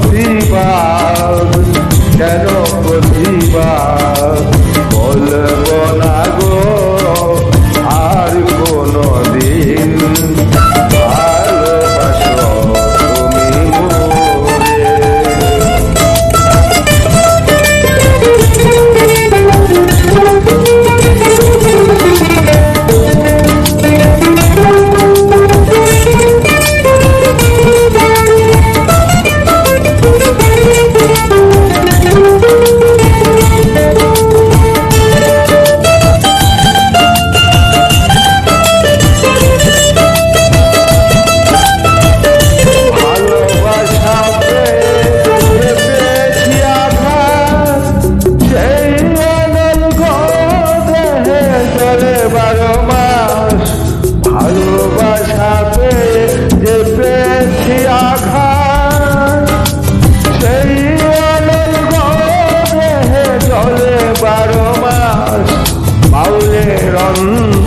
প্রতিবাদ কেন প্রতিবাদ বলব வந்த